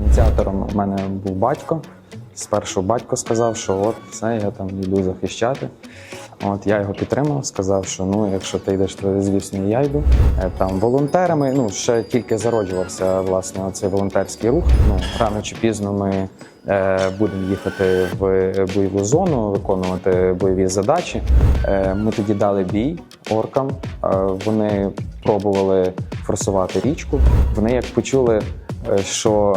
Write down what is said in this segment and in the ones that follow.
Ініціатором у мене був батько. Спершу батько сказав, що от все, я там йду захищати. От я його підтримав, сказав, що ну, якщо ти йдеш, то звісно, я йду. Е, Там волонтерами, ну ще тільки зароджувався власне цей волонтерський рух. Ну рано чи пізно ми е, будемо їхати в бойову зону, виконувати бойові задачі. Е, ми тоді дали бій оркам. Е, вони пробували форсувати річку. Вони як почули, що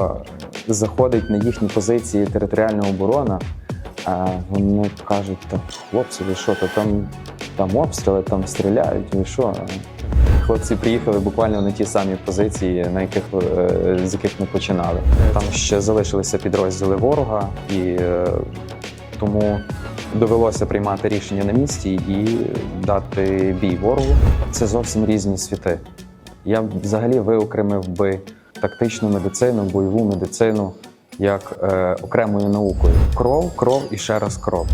заходить на їхні позиції територіальна оборона. Вони кажуть, та хлопці, ви що, то там, там обстріли, там стріляють, ви що? Хлопці приїхали буквально на ті самі позиції, на яких е, з яких ми починали. Там ще залишилися підрозділи ворога, і е, тому довелося приймати рішення на місці і дати бій ворогу. Це зовсім різні світи. Я взагалі виокремив би тактичну медицину, бойову медицину як е, окремою наукою. Кров, кров і ще раз кров.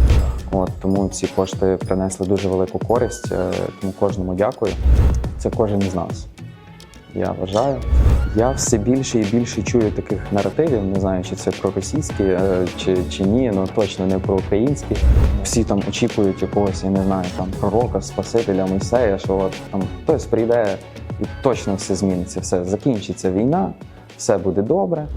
От тому ці кошти принесли дуже велику користь. Е, тому кожному дякую. Це кожен із нас. Я вважаю. Я все більше і більше чую таких наративів. Не знаю, чи це про російські е, чи, чи ні, ну точно не про українські. Всі там очікують якогось, я не знаю, там пророка, спасителя, Мойсея, що от там хтось прийде і точно все зміниться. Все закінчиться війна, все буде добре.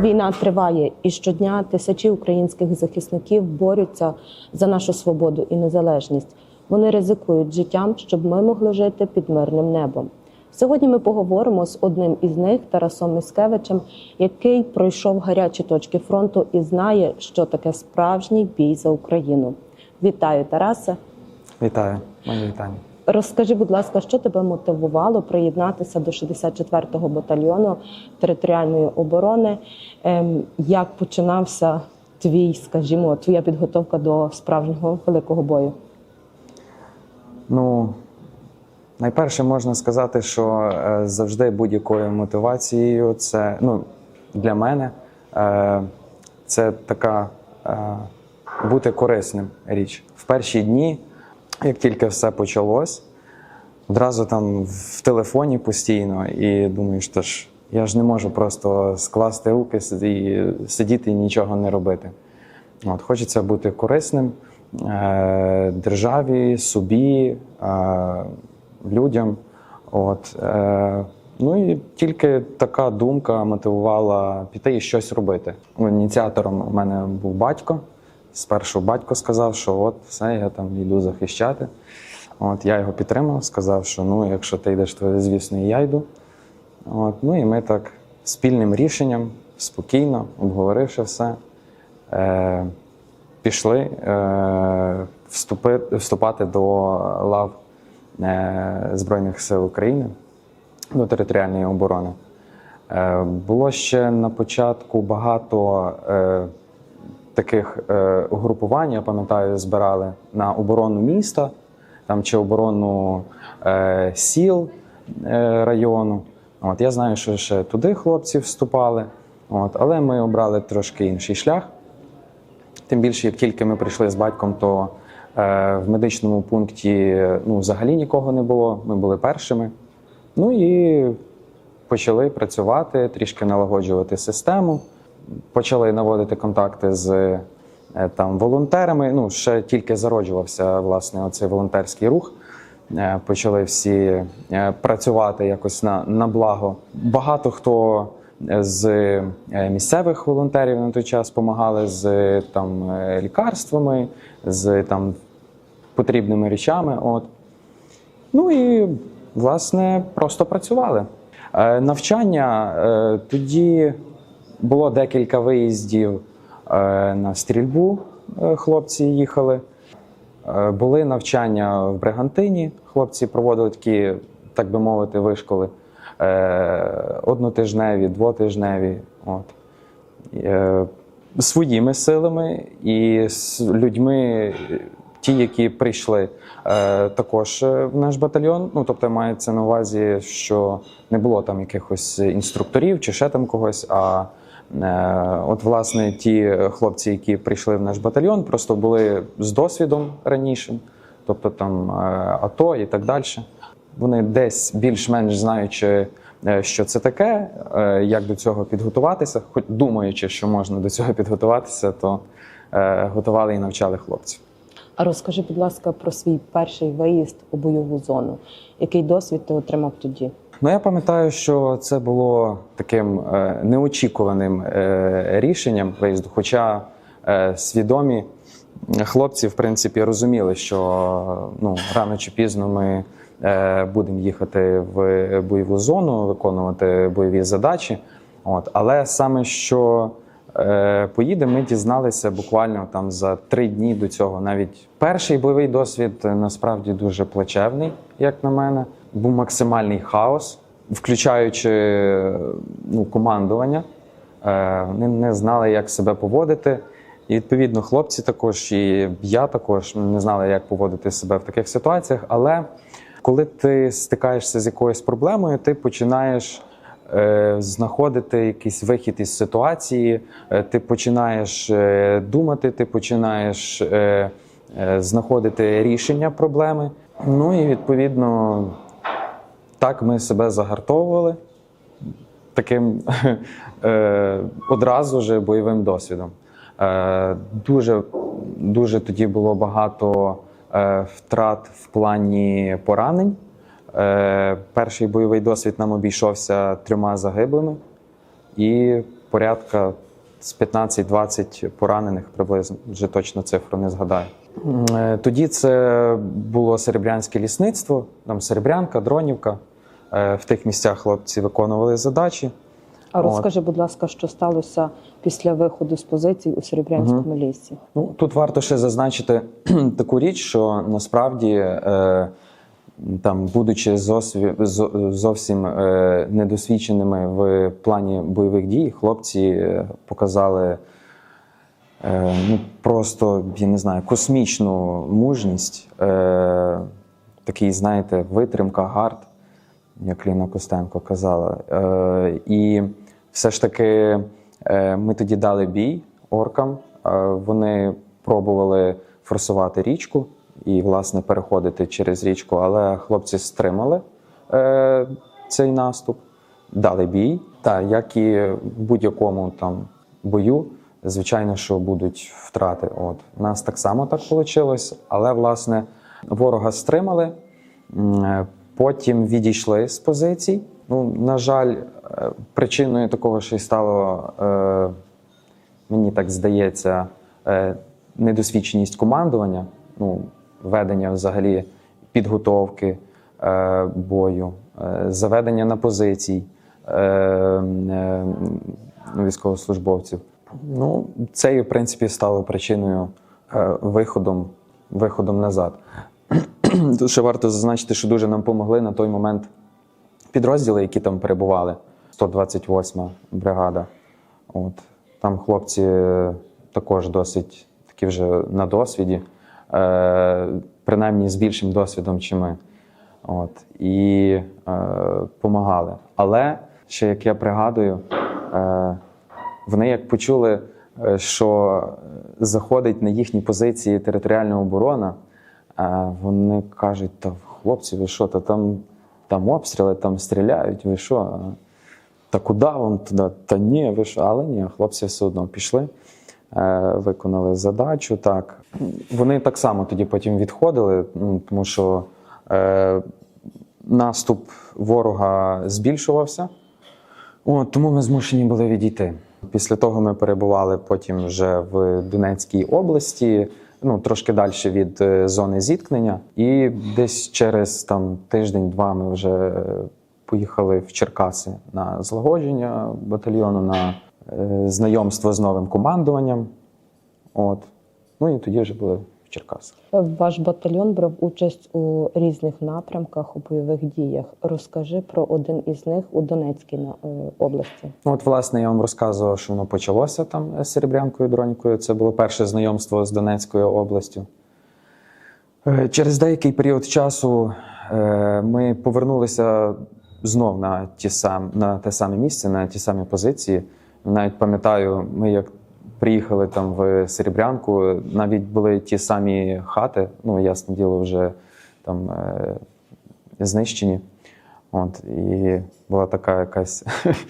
Війна триває, і щодня тисячі українських захисників борються за нашу свободу і незалежність. Вони ризикують життям, щоб ми могли жити під мирним небом. Сьогодні ми поговоримо з одним із них, Тарасом Міскевичем, який пройшов гарячі точки фронту і знає, що таке справжній бій за Україну. Вітаю, Тарасе! Вітаю, моє вітання. Розкажи, будь ласка, що тебе мотивувало приєднатися до 64-го батальйону територіальної оборони? Ем, Як починався твій, скажімо, твоя підготовка до справжнього великого бою? Ну, найперше можна сказати, що е, завжди будь-якою мотивацією це ну, для мене е, це така е, бути корисним річ. В перші дні, як тільки все почалось, одразу там в телефоні постійно і думаю, що ж я ж не можу просто скласти руки і сидіти і нічого не робити. От, хочеться бути корисним е, державі, собі, е, людям. От, е, ну і тільки така думка мотивувала піти і щось робити. Ініціатором у мене був батько. Спершу батько сказав, що от все, я там йду захищати. От, я його підтримав, сказав, що ну, якщо ти йдеш, то звісно, і я йду. От, ну і ми так спільним рішенням, спокійно, обговоривши все, е, пішли е, вступи, вступати до лав е, Збройних сил України, до територіальної оборони. Е, було ще на початку багато е, таких е, угрупувань, я пам'ятаю, збирали на оборону міста там, чи оборону е, сіл е, району. От, я знаю, що ще туди хлопці вступали, от, але ми обрали трошки інший шлях. Тим більше, як тільки ми прийшли з батьком, то е, в медичному пункті ну, взагалі нікого не було. Ми були першими. Ну і почали працювати, трішки налагоджувати систему. Почали наводити контакти з е, там волонтерами. Ну, ще тільки зароджувався власне оцей волонтерський рух. Е, Почали всі е, працювати якось на, на благо. Багато хто з місцевих волонтерів на той час допомагали з там лікарствами, з там потрібними речами. От. Ну і власне просто працювали. Навчання тоді було декілька виїздів е, на стрільбу. е, Хлопці їхали. Е, Були навчання в Бригантині. Хлопці проводили такі, так би мовити, вишколи однотижневі, двотижневі. От. Своїми силами і з людьми, ті, які прийшли також в наш батальйон. Ну, тобто мається на увазі, що не було там якихось інструкторів чи ще там когось. А от, власне, ті хлопці, які прийшли в наш батальйон, просто були з досвідом ранішим, тобто там е, АТО і так далі. Вони десь більш-менш знаючи е, що це таке, е, як до цього підготуватися. Хоч думаючи, що можна до цього підготуватися, то е, готували і навчали хлопців. А розкажи, будь ласка, про свій перший виїзд у бойову зону. Який досвід ти отримав тоді? Ну, я пам'ятаю, що це було таким е, неочікуваним е, рішенням виїзду. Хоча е, свідомі хлопці, в принципі, розуміли, що ну, рано чи пізно ми будемо їхати в бойову зону, виконувати бойові задачі. От. Але саме що е, поїдемо, ми дізналися буквально там за три дні до цього. Навіть перший бойовий досвід насправді дуже плачевний, як на мене. Був максимальний хаос, включаючи ну, командування. Е, Вони не знали, як себе поводити. І відповідно, хлопці також, і я також не знали, як поводити себе в таких ситуаціях. Але коли ти стикаєшся з якоюсь проблемою, ти починаєш е, знаходити якийсь вихід із ситуації, е, ти починаєш е, думати, ти починаєш е, е, знаходити рішення проблеми. Ну і відповідно так ми себе загартовували таким е, одразу ж бойовим досвідом. Е, дуже, дуже тоді було багато е, втрат в плані поранень. Е, перший бойовий досвід нам обійшовся трьома загиблими і порядка з 15-20 поранених приблизно, вже точно цифру не згадаю. Е, Тоді це було серебрянське лісництво, там Серебрянка, Дронівка. Е, В тих місцях хлопці виконували задачі. А розкажи, будь ласка, що сталося після виходу з позицій у Серебрянському лісі? Ну, тут варто ще зазначити таку річ, що насправді, е, там, будучи зовсім е, недосвідченими в плані бойових дій, хлопці е, показали е, ну, просто, я не знаю, космічну мужність, е, такий, знаєте, витримка, гард, як Ліна Костенко казала. Е, і все ж таки е, ми тоді дали бій оркам. Е, вони пробували форсувати річку і, власне, переходити через річку, але хлопці стримали е, цей наступ, дали бій. Та як і в будь-якому там бою, звичайно, що будуть втрати. От нас так само так вийшло, але власне ворога стримали. Потім відійшли з позицій. Ну, на жаль, е, причиною такого ще й стало, е, мені так здається, е, недосвідченість командування, ну, ведення взагалі підготовки е, бою, е, заведення на позицій е, е, військовослужбовців. Ну, це в принципі стало причиною е, виходом, виходом назад. Ще варто зазначити, що дуже нам допомогли на той момент підрозділи, які там перебували. 128 бригада. От. Там хлопці е, також досить такі вже на досвіді, е, принаймні з більшим досвідом, чи ми. От. І е, помагали. Але ще як я пригадую, е, вони як почули, е, що заходить на їхні позиції територіальна оборона, е, вони кажуть: та хлопці, ви що, та там, там обстріли, там стріляють, ви що? Та куди вам туди? Та ні, ви що? Але ні, хлопці все одно пішли, е, виконали задачу. Так. Вони так само тоді потім відходили, ну, тому що е, наступ ворога збільшувався. От, тому ми змушені були відійти. Після того ми перебували потім вже в Донецькій області, ну трошки далі від е, зони зіткнення. І десь через там тиждень-два ми вже поїхали в Черкаси на злагодження батальйону, на е, знайомство з новим командуванням. От. Ну і тоді вже були Черкасах. Ваш батальйон брав участь у різних напрямках у бойових діях. Розкажи про один із них у Донецькій на- е, області. Ну, от, власне, я вам розказував, що воно почалося там з Серебрянкою Дронькою. Це було перше знайомство з Донецькою областю. Е, Через деякий період часу е, ми повернулися знов на, ті сам, на те саме місце, на ті самі позиції. Навіть пам'ятаю, ми як приїхали там в Серебрянку, навіть були ті самі хати, ну, ясне діло, вже там е, знищені. От, і була така якась,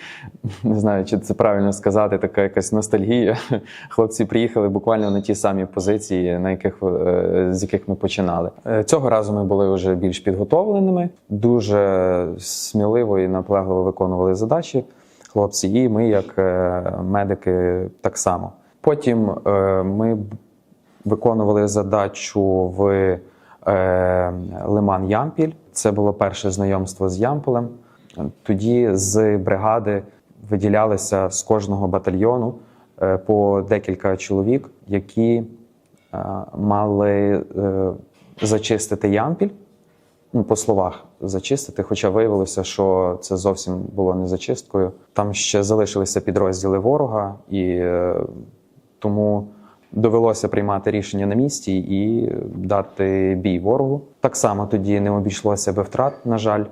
не знаю, чи це правильно сказати, така якась ностальгія. Хлопці приїхали буквально на ті самі позиції, на яких, е, з яких ми починали. Е, Цього разу ми були вже більш підготовленими, дуже сміливо і наполегливо виконували задачі хлопці, і ми, як е, медики, так само. Потім е, ми виконували задачу в е, Лиман Ямпіль. Це було перше знайомство з Ямполем. Тоді з бригади виділялися з кожного батальйону е, по декілька чоловік, які мали зачистити Ямпіль. Ну, по словах зачистити, хоча виявилося, що це зовсім було не зачисткою. Там ще залишилися підрозділи ворога, і тому довелося приймати рішення на місці і дати бій ворогу. Так само тоді не обійшлося без втрат, на жаль.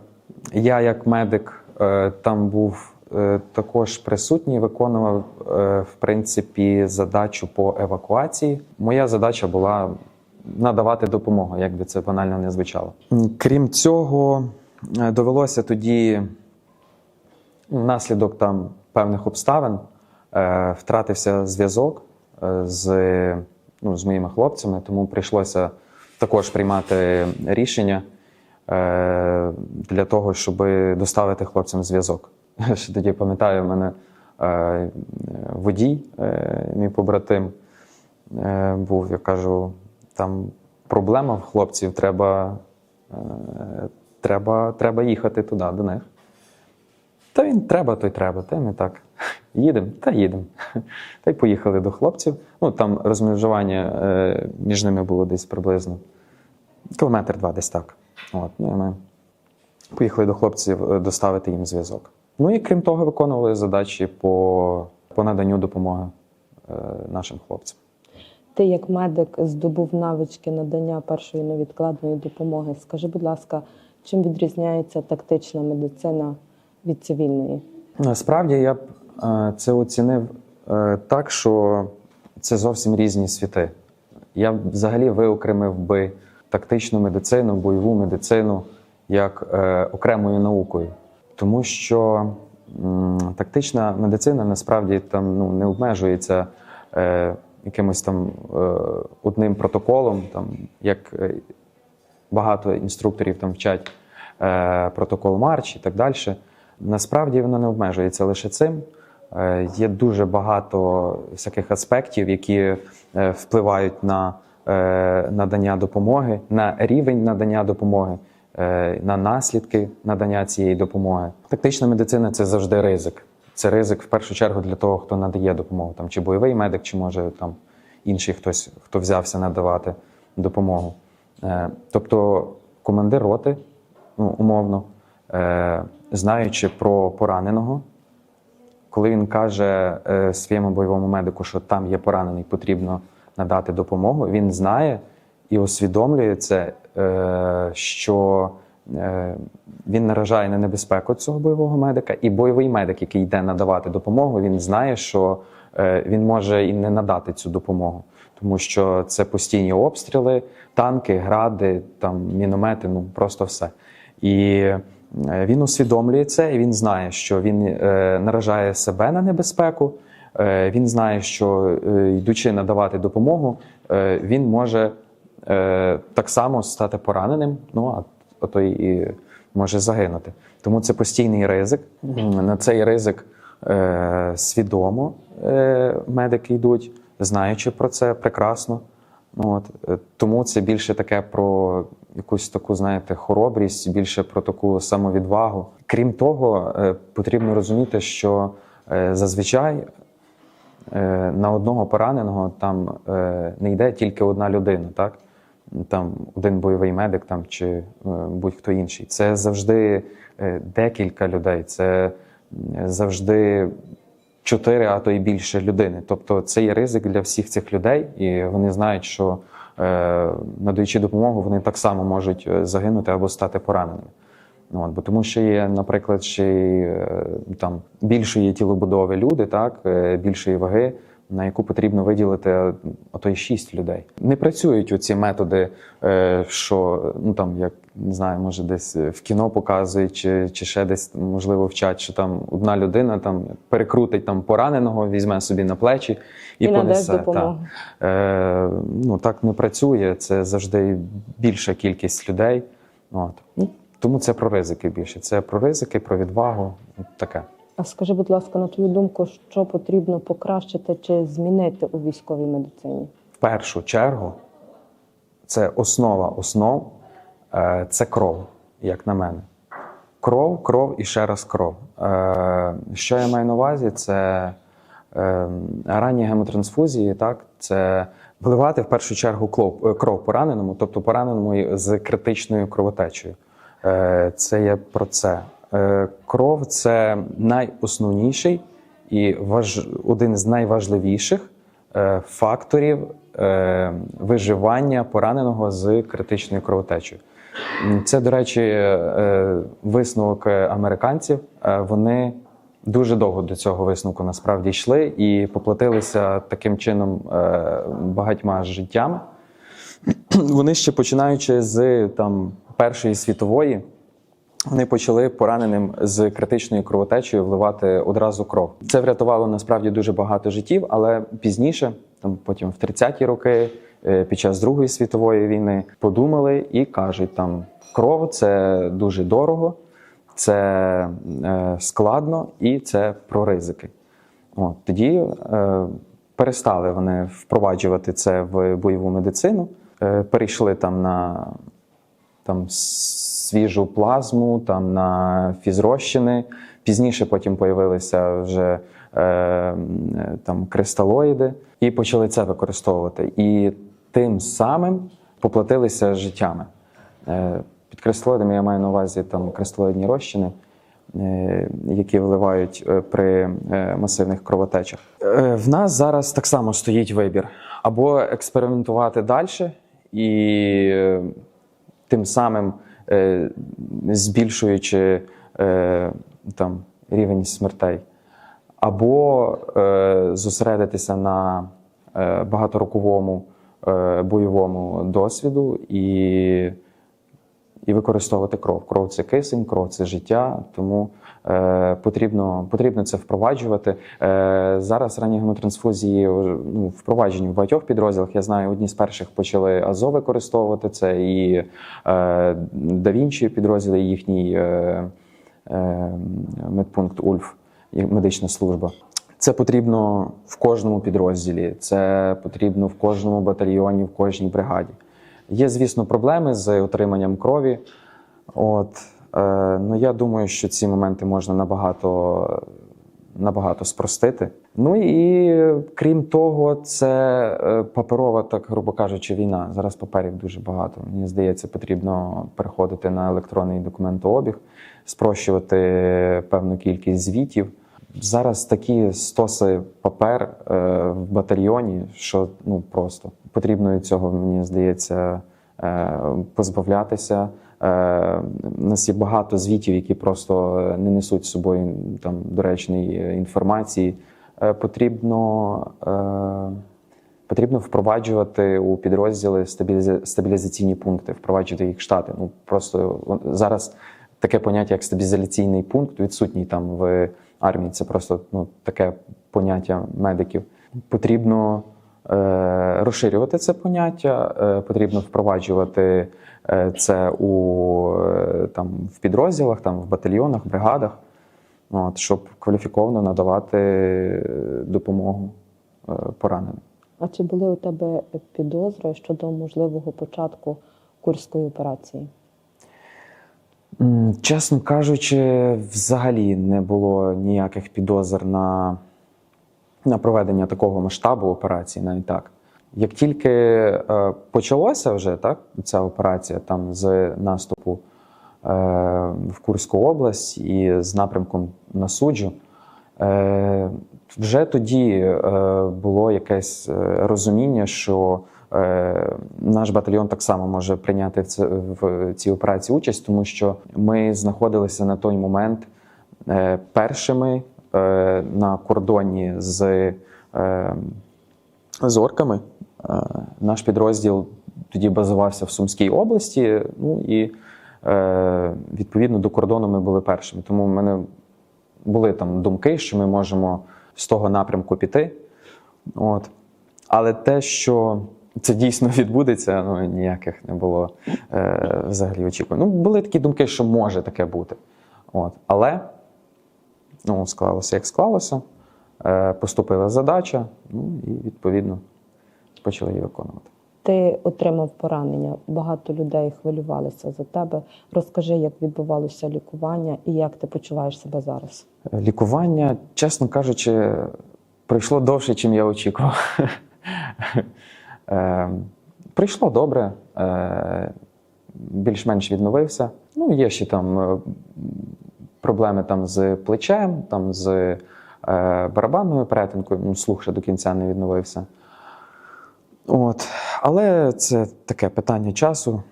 Я, як медик, е, там був е, також присутній, виконував е, в принципі задачу по евакуації. Моя задача була надавати допомогу, як би це банально не звучало. Крім цього, довелося тоді внаслідок там певних обставин втратився зв'язок з, ну, з моїми хлопцями, тому прийшлося також приймати рішення е, для того, щоб доставити хлопцям зв'язок. Ще тоді пам'ятаю, мене е, водій, е, мій побратим, е, був, я кажу, там проблема в хлопців, треба, е, треба, треба їхати туди, до них. Та він треба, то й треба. Й ми так. Їдемо, та їдемо. Та й поїхали до хлопців. Ну там розмежування е, між ними було десь приблизно кілометр два, десь так. От, ну, і ми поїхали до хлопців е, доставити їм зв'язок. Ну і крім того, виконували задачі по, по наданню допомоги е, нашим хлопцям. Ти, як медик, здобув навички надання першої невідкладної допомоги. Скажи, будь ласка, чим відрізняється тактична медицина від цивільної? Насправді я це оцінив е, так, що це зовсім різні світи. Я взагалі виокремив би тактичну медицину, бойову медицину як е, окремою наукою. Тому що тактична медицина насправді там ну, не обмежується е, якимось там одним протоколом, там, як багато інструкторів там вчать протокол Марч і так далі. Насправді воно не обмежується лише цим. Е, є дуже багато всяких аспектів, які е, впливають на е, надання допомоги, на рівень надання допомоги, на наслідки надання цієї допомоги. Тактична медицина це завжди ризик. Це ризик в першу чергу для того, хто надає допомогу, там чи бойовий медик, чи може там інший хтось, хто взявся надавати допомогу. Тобто командир роти, ну, умовно, знаючи про пораненого, коли він каже е, своєму бойовому медику, що там є поранений, потрібно надати допомогу, він знає і усвідомлює це, е, що е, він наражає на небезпеку цього бойового медика, і бойовий медик, який йде надавати допомогу, він знає, що він може і не надати цю допомогу, тому що це постійні обстріли, танки, гради, там міномети, ну просто все. І він усвідомлює це, і він знає, що він е, наражає себе на небезпеку. Е, він знає, що е, йдучи надавати допомогу, е, він може е, так само стати пораненим, ну а, то і може загинути. Тому це постійний ризик. На цей ризик е, свідомо е, медики йдуть, знаючи про це прекрасно. Ну, от, е, тому це більше таке про якусь таку, знаєте, хоробрість, більше про таку самовідвагу. Крім того, е, потрібно розуміти, що е, зазвичай е, на одного пораненого там не йде тільки одна людина, так? Там один бойовий медик там, чи будь-хто інший. Це завжди декілька людей, це завжди чотири, а то й більше людини. Тобто це є ризик для всіх цих людей, і вони знають, що надаючи допомогу, вони так само можуть е, загинути або стати пораненими. Ну, от, бо тому що є, наприклад, ще е, там більшої тілобудови люди, так, е, більшої ваги, на яку потрібно виділити е, ото й шість людей. Не працюють оці методи, е, що ну там як не знаю, може десь в кіно показують, чи, чи ще десь можливо вчать, що там одна людина там перекрутить там пораненого, візьме собі на плечі і, І понесе. допомогу. Так. Е, ну так не працює. Це завжди більша кількість людей. От. Ну, тому це про ризики більше. Це про ризики, про відвагу. От таке. А скажи, будь ласка, на твою думку, що потрібно покращити чи змінити у військовій медицині? В першу чергу це основа основ, е, це кров, як на мене. Кров, кров і ще раз кров. Е, Що я маю на увазі? Це е, ранні гемотрансфузії, так? Це вливати в першу чергу кров, е, пораненому, тобто пораненому з критичною кровотечею. Е, Це є про це. Е, Кров це найосновніший і важ... один з найважливіших е, факторів е, виживання пораненого з критичною кровотечею. Це, до речі, е, висновок американців. Е, Вони дуже довго до цього висновку насправді йшли і поплатилися таким чином е, багатьма життями. Вони ще починаючи з там Першої світової, вони почали пораненим з критичною кровотечею вливати одразу кров. Це врятувало насправді дуже багато життів, але пізніше, там потім в 30-ті роки, під час Другої світової війни, подумали і кажуть, там кров це дуже дорого, це е, складно і це про ризики. От, тоді е, перестали вони впроваджувати це в бойову медицину, е, перейшли там на там свіжу плазму, там на фізрозчини. Пізніше потім появилися вже е, там кристалоїди і почали це використовувати. І тим самим поплатилися життями. Е, під кристалоїдами я маю на увазі там кристалоїдні розчини, е, які вливають е, при масивних кровотечах. В нас зараз так само стоїть вибір: або експериментувати далі і тим самим збільшуючи там, рівень смертей, або зосередитися на багатороковому бойовому досвіду і, і використовувати кров. Кров це кисень, кров це життя, тому е, потрібно, потрібно це впроваджувати. Е, зараз ранні гемотрансфузії ну, впроваджені в багатьох підрозділах. Я знаю, одні з перших почали АЗО використовувати це, і е, да Вінчі підрозділи їхній е, е, медпункт Ульф, медична служба. Це потрібно в кожному підрозділі, це потрібно в кожному батальйоні, в кожній бригаді. Є, звісно, проблеми з отриманням крові. От, е, ну, я думаю, що ці моменти можна набагато, набагато спростити. Ну і крім того, це е, паперова, так грубо кажучи, війна. Зараз паперів дуже багато. Мені здається, потрібно переходити на електронний документообіг, спрощувати певну кількість звітів. Зараз такі стоси папер е, в батальйоні, що ну просто потрібно від цього, мені здається, е, позбавлятися. Е, у нас є багато звітів, які просто не несуть з собою там доречної інформації. Е, потрібно, е, потрібно впроваджувати у підрозділи стабіліза- стабілізаційні пункти, впроваджувати їх штати. Ну просто зараз таке поняття, як стабілізаційний пункт, відсутній там в армії. Це просто ну, таке поняття медиків. Потрібно е, розширювати це поняття, е, потрібно впроваджувати е, це у, е, там, в підрозділах, там, в батальйонах, бригадах, от, щоб кваліфіковано надавати е, допомогу е, пораненим. А чи були у тебе підозри щодо можливого початку курської операції? Чесно кажучи, взагалі не було ніяких підозр на, на проведення такого масштабу операції, навіть так. Як тільки е, почалося вже так, ця операція там з наступу е, в Курську область і з напрямком на суджу, е, вже тоді е, було якесь е, розуміння, що наш батальйон так само може прийняти в, це, в цій операції участь, тому що ми знаходилися на той момент е, першими е, на кордоні з е, з орками. Е, наш підрозділ тоді базувався в Сумській області. Ну і е, відповідно до кордону ми були першими. Тому в мене були там думки, що ми можемо з того напрямку піти. От. Але те, що це дійсно відбудеться, ну ніяких не було е, взагалі очікувань. Ну, були такі думки, що може таке бути. От. Але ну, склалося як склалося. Е, поступила задача, ну і відповідно почали її виконувати. Ти отримав поранення. Багато людей хвилювалися за тебе. Розкажи, як відбувалося лікування і як ти почуваєш себе зараз. Лікування, чесно кажучи, пройшло довше, ніж я очікував. Е, Прийшло добре, е, більш-менш відновився. Ну, є ще там е, проблеми там з плечем, там з е, барабанною перетинкою, ну, слух ще до кінця не відновився. От. Але це таке питання часу.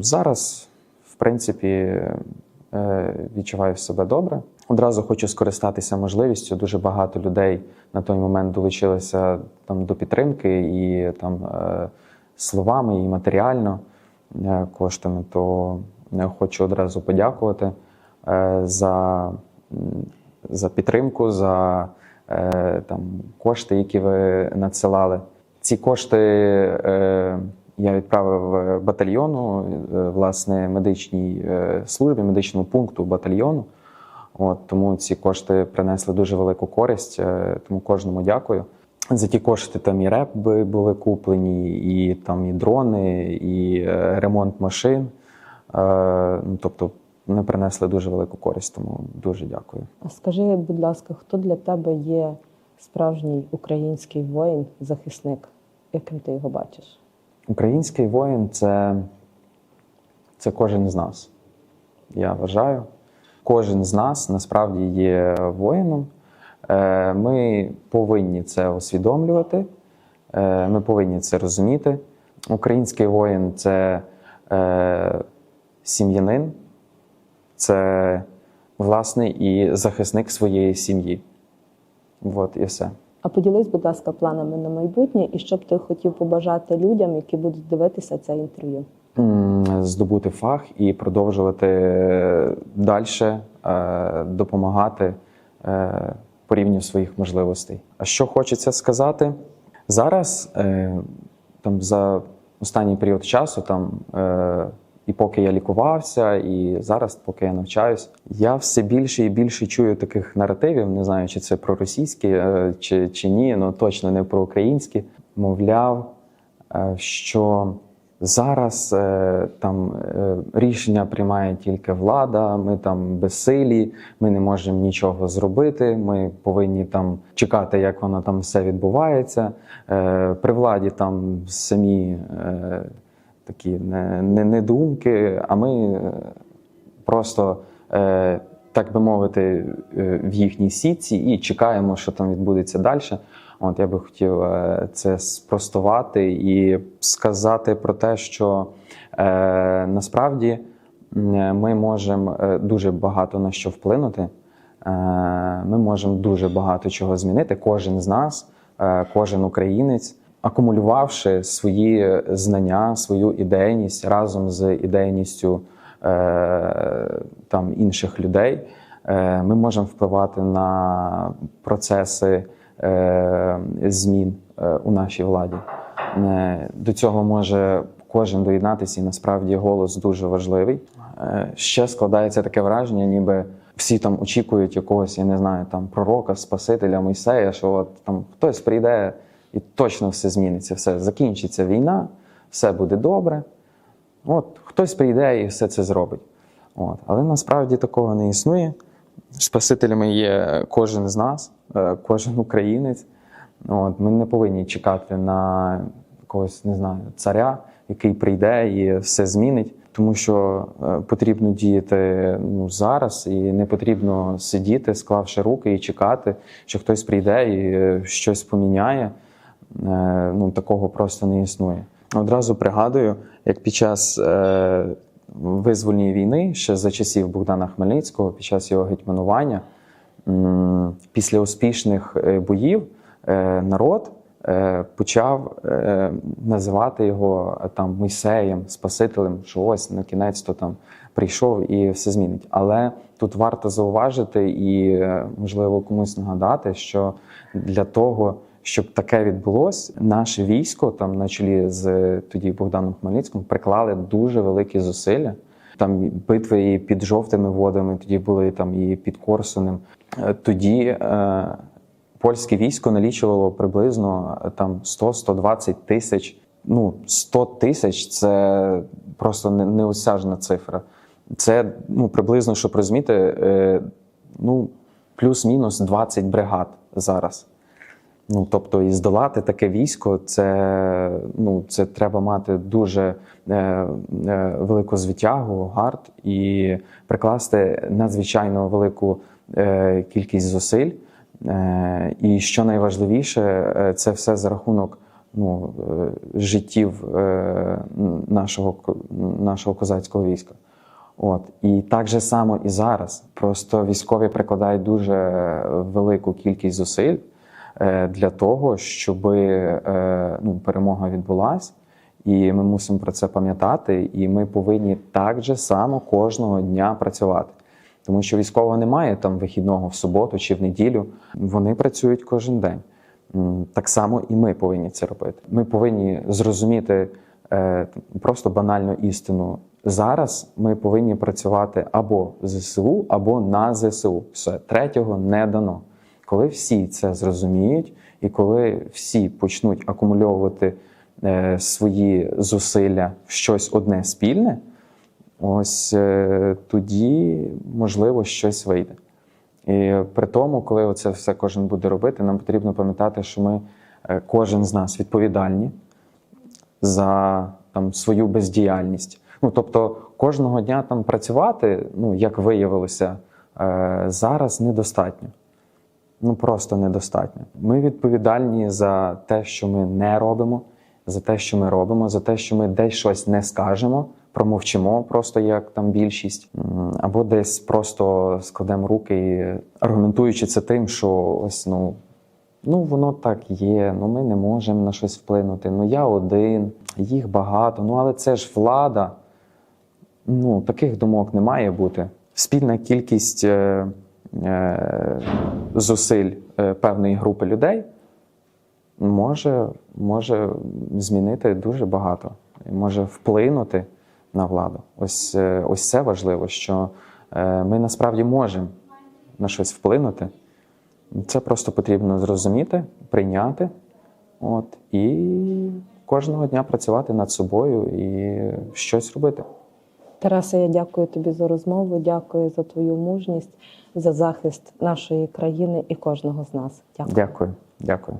Зараз, в принципі, е, відчуваю себе добре. Одразу хочу скористатися можливістю. Дуже багато людей на той момент долучилися там до підтримки і там е, словами, і матеріально е, коштами. То хочу одразу подякувати е, за, за підтримку, за е, там, кошти, які ви надсилали. Ці кошти е, я відправив батальйону, е, власне, медичній е, службі, медичному пункту батальйону. От, тому ці кошти принесли дуже велику користь, е, тому кожному дякую. За ті кошти там і репи були куплені, і там і дрони, і е, ремонт машин. Е, ну, тобто вони принесли дуже велику користь, тому дуже дякую. А скажи, будь ласка, хто для тебе є справжній український воїн, захисник? Яким ти його бачиш? Український воїн це, це кожен з нас. Я вважаю. Кожен з нас насправді є воїном. Е, Ми повинні це усвідомлювати, Е, ми повинні це розуміти. Український воїн це е, сім'янин, це власне і захисник своєї сім'ї. От і все. А поділись, будь ласка, планами на майбутнє і що б ти хотів побажати людям, які будуть дивитися це інтерв'ю? Здобути фах і продовжувати далі допомагати е, по рівню своїх можливостей. А що хочеться сказати зараз, е, там за останній період часу, там е, і поки я лікувався, і зараз, поки я навчаюсь, я все більше і більше чую таких наративів. Не знаю, чи це про російські е, чи, чи ні, але точно не про українські. Мовляв, е, що зараз е, там е, рішення приймає тільки влада, ми там безсилі, ми не можемо нічого зробити. Ми повинні там чекати, як воно там все відбувається. Е, При владі там самі такі не, думки, а ми просто. Так би мовити, в їхній сітці і чекаємо, що там відбудеться далі. От я би хотів е, це спростувати і сказати про те, що е, насправді ми можемо е, дуже багато на що вплинути. Е, Ми можемо дуже багато чого змінити. Кожен з нас, е, кожен українець, акумулювавши свої знання, свою ідейність разом з ідейністю е, там інших людей, е, ми можемо впливати на процеси змін е, у нашій владі. Е, До цього може кожен доєднатися, і насправді голос дуже важливий. Е, Ще складається таке враження, ніби всі там очікують якогось, я не знаю, там пророка, Спасителя, Мойсея, що от там хтось прийде і точно все зміниться, все закінчиться війна, все буде добре. От хтось прийде і все це зробить. От. Але насправді такого не існує. Спасителями є кожен з нас, е, кожен українець. От. Ми не повинні чекати на якогось, не знаю, царя, який прийде і все змінить. Тому що е, потрібно діяти ну, зараз, і не потрібно сидіти, склавши руки і чекати, що хтось прийде і е, щось поміняє. Е, Ну, такого просто не існує. Одразу пригадую, як під час е, визвольної війни, ще за часів Богдана Хмельницького, під час його гетьманування, після успішних е, боїв е, народ е, почав називати його там Мойсеєм, Спасителем, що ось на кінець то там прийшов і все змінить. Але тут варто зауважити і, можливо, комусь нагадати, що для того, щоб таке відбулось, наше військо там на чолі з тоді Богданом Хмельницьким приклали дуже великі зусилля. Там битви і під жовтими водами, тоді були там і під Корсунем. Е, Тоді е, польське військо налічувало приблизно е, там 100-120 тисяч. Ну, 100 тисяч це просто неосяжна цифра. Це ну, приблизно, щоб розуміти, ну, плюс-мінус 20 бригад зараз. Ну, тобто, і здолати таке військо, це, ну, це треба мати дуже е, е, велику звитягу, гард і прикласти надзвичайно велику кількість зусиль. Е, і що найважливіше, е, це все за рахунок ну, е, життів е, нашого, нашого козацького війська. От і так же само і зараз. Просто військові прикладають дуже велику кількість зусиль е, для того, щоб ну, перемога відбулась. І ми мусимо про це пам'ятати, і ми повинні так же само кожного дня працювати. Тому що військового немає там вихідного в суботу чи в неділю. Вони працюють кожен день. Так само і ми повинні це робити. Ми повинні зрозуміти е, просто банальну істину. Зараз ми повинні працювати або ЗСУ, або на ЗСУ. Все третього не дано. Коли всі це зрозуміють, і коли всі почнуть акумульовувати е, свої зусилля в щось одне спільне, ось е, тоді можливо щось вийде. І при тому, коли це все кожен буде робити, нам потрібно пам'ятати, що ми е, кожен з нас відповідальні за там свою бездіяльність. Ну тобто кожного дня там працювати, ну як виявилося, е, зараз недостатньо. Ну просто недостатньо. Ми відповідальні за те, що ми не робимо, за те, що ми робимо, за те, що ми десь щось не скажемо, промовчимо, просто як там більшість, або десь просто складемо руки, аргументуючи це тим, що ось ну. Ну, воно так є, ну ми не можемо на щось вплинути. Ну я один, їх багато. Ну але це ж влада. Ну, таких думок не має бути. Спільна кількість е, е, зусиль е, певної групи людей може, може змінити дуже багато, може вплинути на владу. Ось, е, ось це важливо, що е, ми насправді можемо на щось вплинути. Це просто потрібно зрозуміти, прийняти, от, і кожного дня працювати над собою і щось робити. Тарасе, я дякую тобі за розмову, дякую за твою мужність, за захист нашої країни і кожного з нас. Дякую. Дякую, дякую.